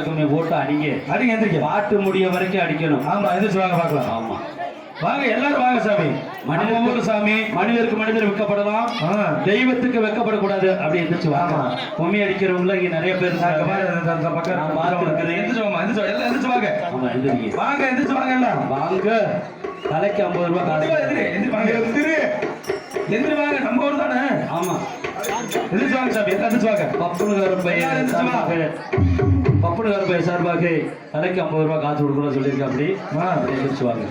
பட்டக்குமே போட்டு அடிங்க. அடிங்க எந்திரிக்க பாட்டு முடிய வரைக்கும் அடிக்கணும். ஆமா எந்திரிச்சு வாங்க பார்க்கலாம். ஆமா. வாங்க எல்லாரும் வாங்க சாமி. மனித ஊரு சாமி. மனிதருக்கு மனிதர் வெக்கப்படலாம். தெய்வத்துக்கு வெக்கப்படக்கூடாது அப்படி எந்திரிச்சு வாங்க. கும்மி அடிக்கிறவங்கள இங்க நிறைய பேர் இருக்காங்க. எந்திரிச்சு வாங்க எந்திரிச்சு வாங்க வாங்க. எந்திரிச்சு வாங்க எல்லாம். வாங்க. தலைக்கு ஐம்பது ரூபாய் எந்திரி காலை எந்திரி. வாங்க எந்திரி. எந்திரி வாங்க நம்ம ஊர் தானே? ஆமா. எந்திரிச்சு வாங்க சாமி எந்திரிச்சு வாங்க. பப்புனுகாரன் பையன் எந்திரிச்சு வா. சார்பாக தலைக்கு ஐம்பது ரூபாய் காசு கொடுக்கணும் சொல்லியிருக்கேன் அப்படி ஆ. அப்படி எந்திரிச்சு வாங்க.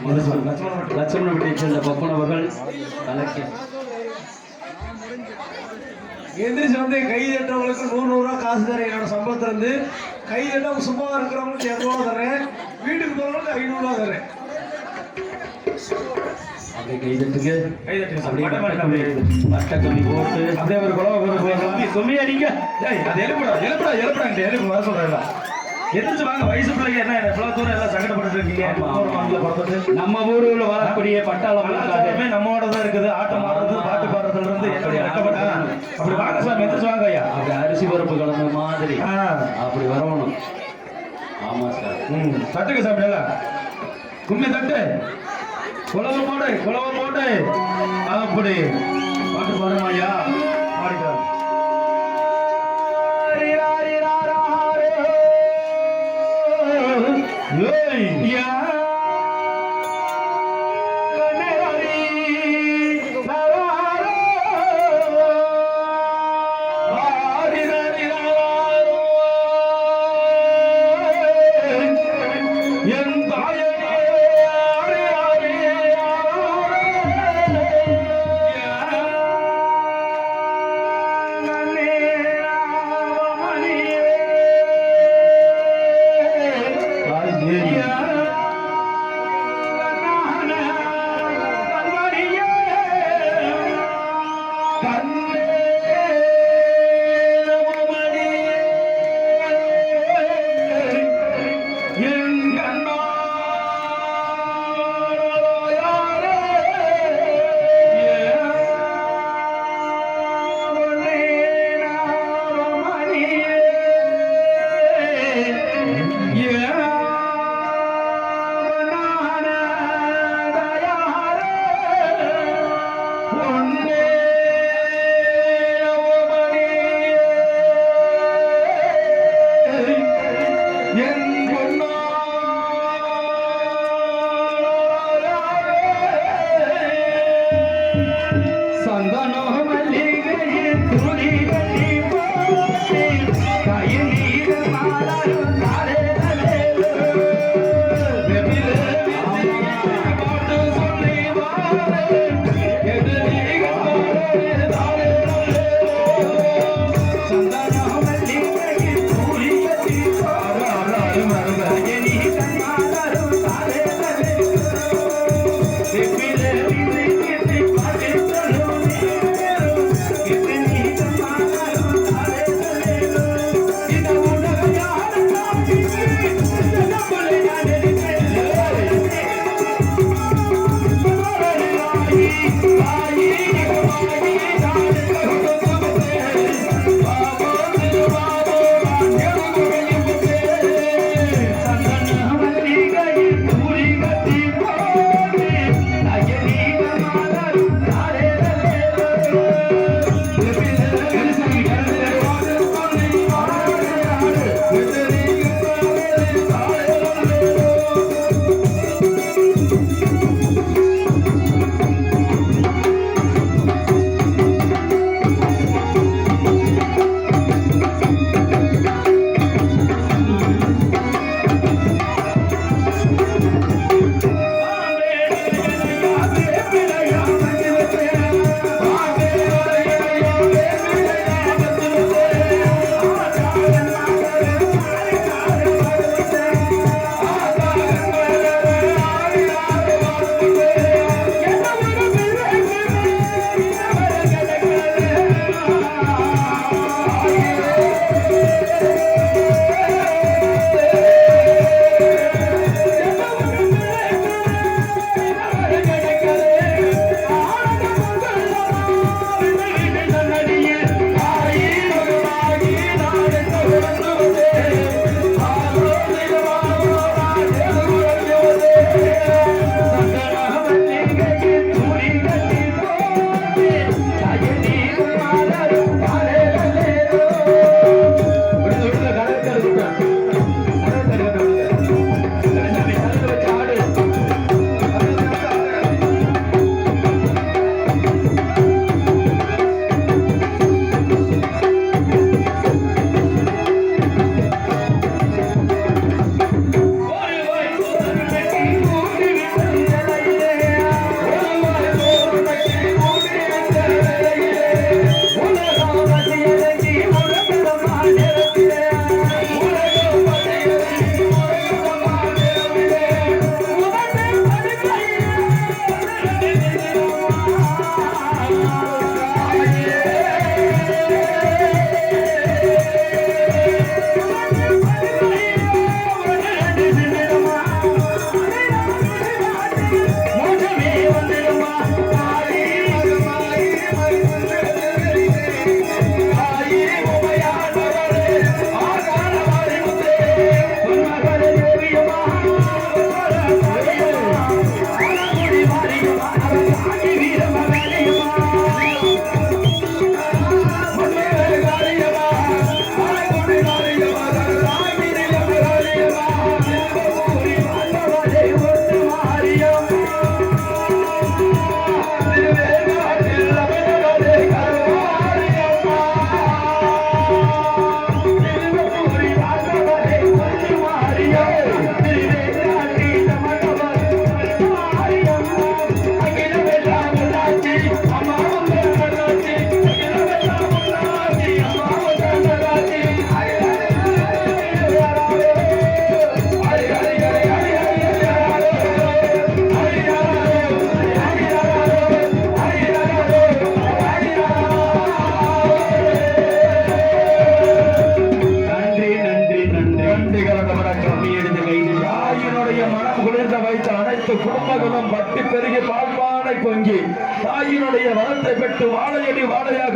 எந்திரிச்சு வாங்க லட்சுமணன் வீட்டை சேர்ந்த பப்புன் அவர்கள் தலைக்கு எந்திரிச்சு வந்து கை தட்டவங்களுக்கு நூறு நூறுரூவா காசு தரேன். என்னோட சம்பளத்துல இருந்து கை தட்ட சும்மா இருக்கிறவங்களுக்கு இரநூறுவா தரேன். வீட்டுக்கு போறவங்களுக்கு ஐநூறுரூவா தரேன். அப்படியே கை தட்டுங்க. சாமி. கம்பி போட்டு அப்படியே ஒரு குழவை கொண்டு போய் அடிங்க. ஏய், அது எழுப்புடா எழுப்புடா எழுப்புடா எழுப்பு வர சொல்றேன் எந்திரிச்சு வாங்க வயசு பிள்ளைங்க என்ன இவ்வளவு தூரம் எல்லாம் சங்கடப்பட்டு இருக்கீங்க. நம்ம ஊரில் வரக்கூடிய பட்டாளம் எல்லாமே நம்மோட தான் இருக்குது. ஆட்டம் ஆடுறது பாட்டு பாடுறதுல இருந்து அப்படி வாங்க சார் எந்திரிச்சு வாங்க ஐயா. அப்படி அரிசி பருப்பு கலந்த மாதிரி. அப்படி வரணும். ஆமா சார். ம் தட்டுங்க சாமி எல்லாம். கும்மி தட்டு. குளவு போடு குளவு போடு. அப்படி பாட்டு பாடுமா ஐயா? பாடிக்கலாம் ஏய் என்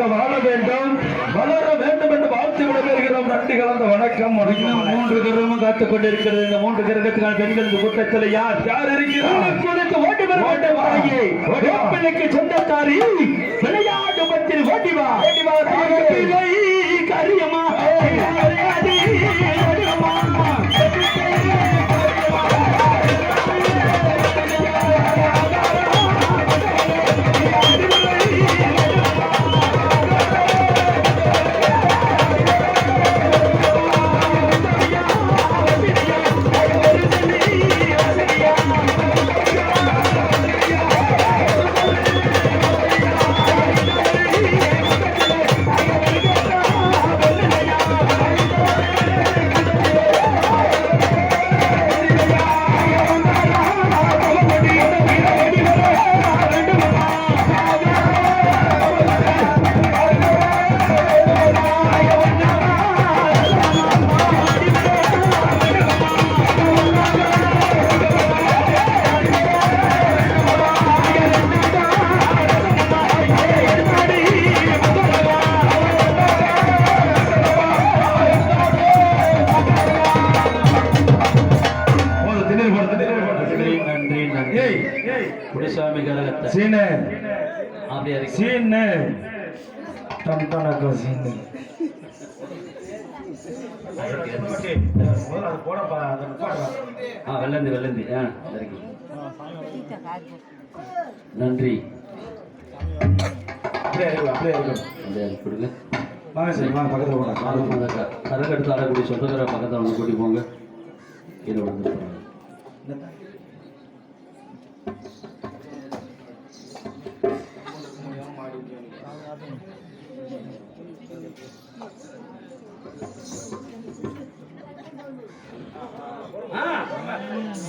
வாழையாக வாழ வேண்டும் வளர வேண்டும் என்று வாழ்த்து விடைபெறுகிறோம் நன்றி கலந்த வணக்கம். இன்னும் மூன்று கிரகமும் காத்துக் கொண்டிருக்கிறது. இந்த மூன்று கிரகத்துக்கான பெண்கள் இந்த கூட்டத்தில் யார்? யார் இருக்கிறார்? ஓட்டி வர ஓட்டி வா. வாங்கி சொந்தக்காரி விளையாட்டு பத்தில் ஓட்டி வா. டனக்கா சீனு. ஆ வெள்ளந்தி வெள்ளந்தி. ஆ நன்றி. அப்படியே கொடுங்க. வாங்க சரி வாங்க பக்கத்துல ஆடக்கூடிய சொந்தக்கார பக்கத்தில் வந்து கூட்டி போங்க.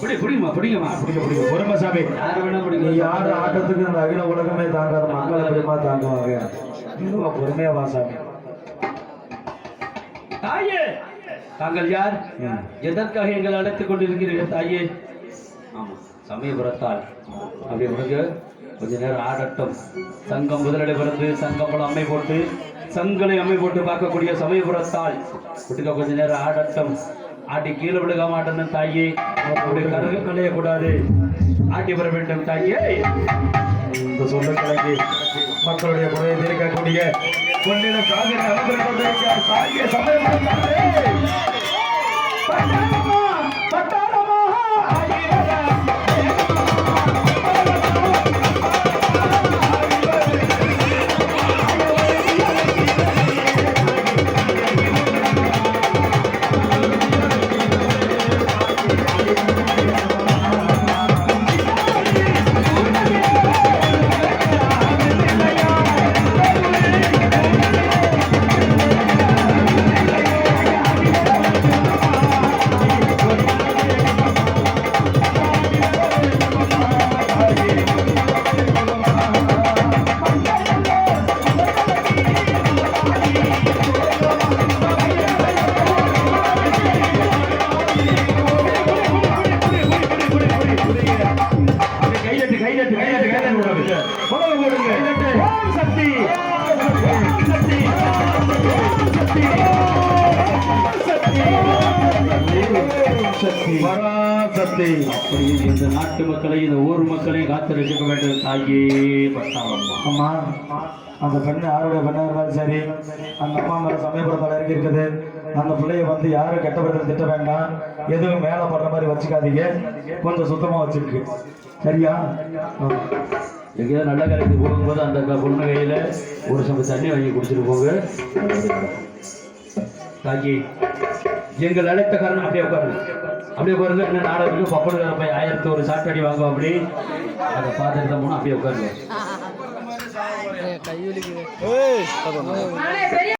பிடி பிடிங்கம்மா பிடிங்கம்மா. பொறுமைசாமி யார் வேணா பிடிங்க. யாரு ஆட்டத்துக்கு இந்த அகில உலகமே தாங்காத மக்கள் எப்படிமா தாங்குவாங்க? இதுவா பொறுமையா வா சாமி. தாயே தாங்கள் யார். எதற்காக எங்களை அழைத்துக் கொண்டிருக்கிறீர்கள் தாயே? ஆமா. சமயபுரத்தால் அப்படி உனக்கு கொஞ்ச நேரம் ஆடட்டும். சங்கம் முதலடை பிறந்து சங்கம் போல அம்மை போட்டு சங்களை அம்மை போட்டு பார்க்கக்கூடிய சமயபுரத்தால் விட்டுக்க கொஞ்ச நேரம் ஆடட்டும். ஆட்டி கீழே விழுக மாட்டேன் தாயே அப்படி கருகு கலைய கூடாது. ஆட்டி பெற வேண்டும் தாயே. இந்த சொந்த கலைக்கு மக்களுடைய குறையை தீர்க்கக்கூடிய பொன்னிடம் காங்கிரஸ் அமர்ந்து கொண்டிருக்கிற சாகிய சமயம் ஓம் சக்தி பராசக்தி அப்படி இந்த நாட்டு மக்களை இந்த ஊர் மக்களையும் காத்து ரசிக்க வேண்டும் தாயே பட்டாளம்மா. அம்மா அந்த பெண் யாருடைய பெண்ணா இருந்தாலும் சரி அந்த அம்மா மேல சமயபுரத்தில் இறங்கி இருக்குது. அந்த பிள்ளைய வந்து யாரும் கெட்ட விதத்தில் திட்ட வேண்டாம். எதுவும் மேலே படுற மாதிரி வச்சுக்காதீங்க. கொஞ்சம் சுத்தமா வச்சிருக்கு சரியா? எங்கேயாவது நல்ல கரைக்கு போகும்போது அந்த பொண்ணு கையில் ஒரு சம்பு தண்ணி வாங்கி குடிச்சிட்டு போங்க. தாக்கி எங்கள் அழைத்த காரணம் அப்படியே உட்காருங்க. அப்படியே உட்காருங்க. என்ன நாடகத்துக்கு பப்படு போய் ஆயிரத்தி ஒரு சாட்டடி வாங்குவோம் அப்படி. அதை பார்த்துட்டு தான் போனால் அப்படியே உட்காருங்க. நானே